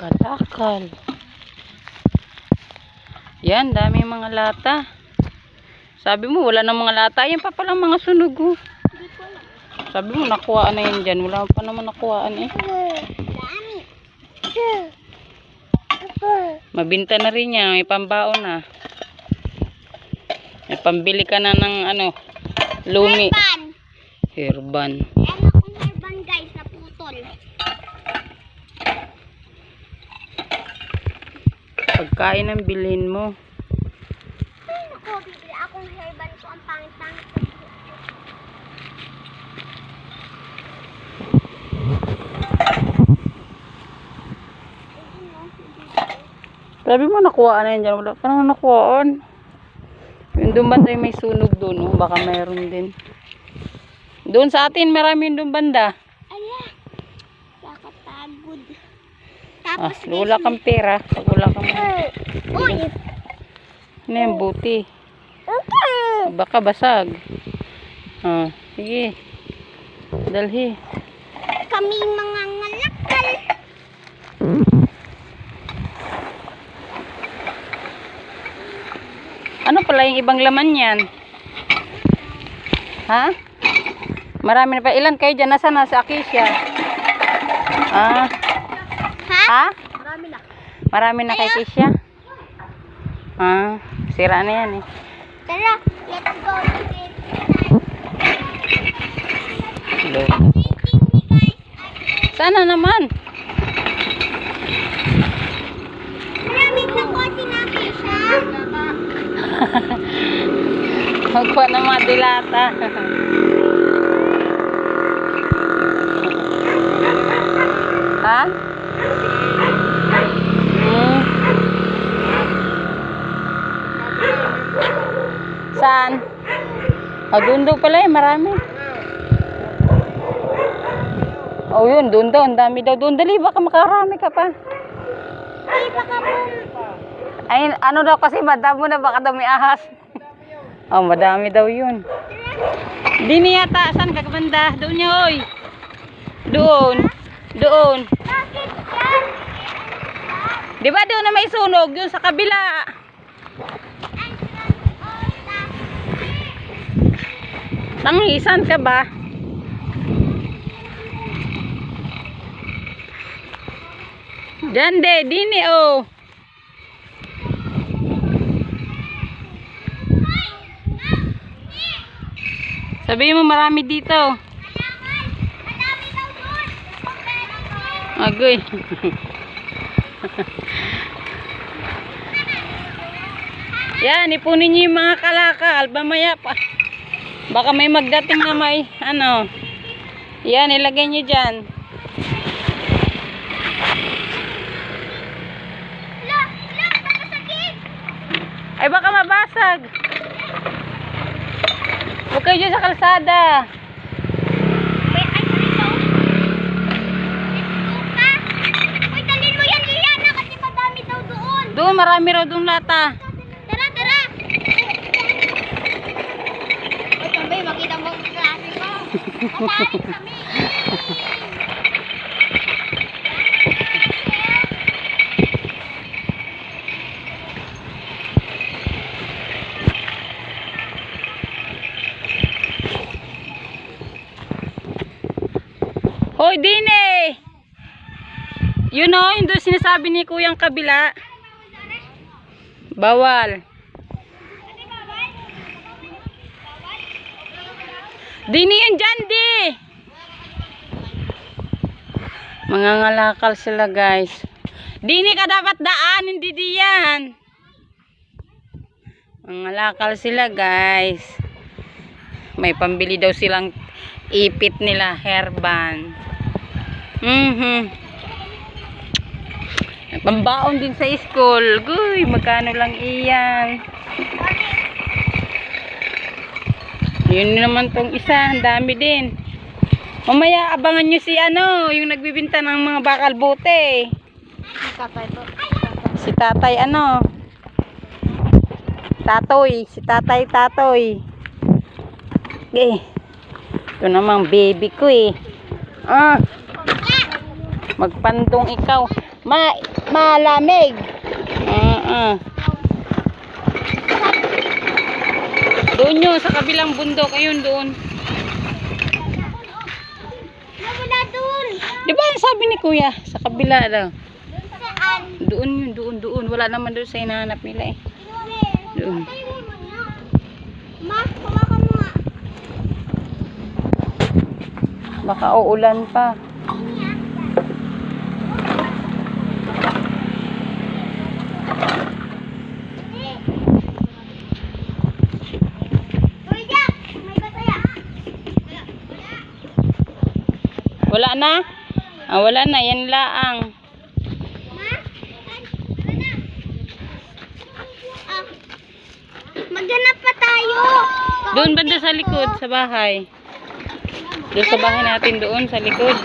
Kalakal. Yan, dami mga lata. Sabi mo, wala na mga lata. Yan pa palang mga sunog. Oh. Sabi mo, nakuhaan na yan dyan. Wala pa naman nakuhaan eh. Mabinta na rin yan. May pambaon na. May pambili ka na ng ano, lumi. Herban. Herban guys, naputol. Pagkain ang bilhin mo. Ay, naku, bibili akong herban ko. Ang pangit-pangit. Sabi mo nakuhaan na yan dyan. Wala ka naman nakuhaan. Yung doon banda may sunog doon. Oh. Baka mayroon din. Doon sa atin marami yung banda. Ah, Tapos, wala kang pera. Pag wala kang... Uy! Ano yan, buti. Baka basag. Ah, sige. Dalhi. Kami mga ngalakal. Ano pala yung ibang laman yan? Ha? Marami na pa. Ilan kayo dyan? Nasaan na sa Akisha? Ah, Ha? ha? Marami na. Marami na kay Kisha? Ah, sira na yan eh. Tara, let's go. Hello. Sana naman. Maraming na ko sinabi siya. Magpa na mga dilata. ha? Hmm. Doon daw pala eh, marami. Oh, yun, doon daw, ang dami daw. Doon, dali, baka makarami ka pa. Ay, baka po. Ay, ano daw kasi, madamo na, baka daw may ahas. oh, madami daw yun. Di niya yata, saan kagabanda? Doon niya, oy. Doon. Doon. Di ba doon na may sunog? Doon sa kabila. Tangisan ka ba? Diyan de, dini oh. Sabihin mo marami dito. Agoy. Yan, ipunin niyo yung mga kalakal. Mamaya pa. Baka may magdating na may, ano. Yan, ilagay niyo napasakit. Ay, baka mabasag. Huwag kayo dyan sa kalsada. Doon, marami raw doon lata. Tara, tara. Uy, mo ang klase ko. Madami kami. Hoy, Dine! You know, yung doon sinasabi ni Kuyang kabila. Bawal. Dini yun dyan, di! Mga ngalakal sila, guys. Dini ka dapat daan, hindi diyan. Mga ngalakal sila, guys. May pambili daw silang ipit nila, herban. Mhm. May Pambaon din sa school. Guy, magkano lang iyan. Yun naman tong isa, ang dami din. Mamaya abangan nyo si ano, yung nagbibinta ng mga bakal bote. Si tatay ano? Tatoy, si tatay tatoy. Okay. Ito namang baby ko eh. Ah. Magpantong ikaw. Ma malamig. Ah, ah. Doon yun, sa kabilang bundok. Ayun, doon. Di ba sabi ni kuya, sa kabila daw. Doon yun, doon, doon. Wala naman doon sa hinahanap nila eh. Doon. Baka uulan pa. Uy, Jack! May bataya. Wala na? Ah, wala na. Yan laang. Ah. Maghanap pa tayo. Doon banda sa likod, sa bahay. Doon sa bahay natin doon, sa likod.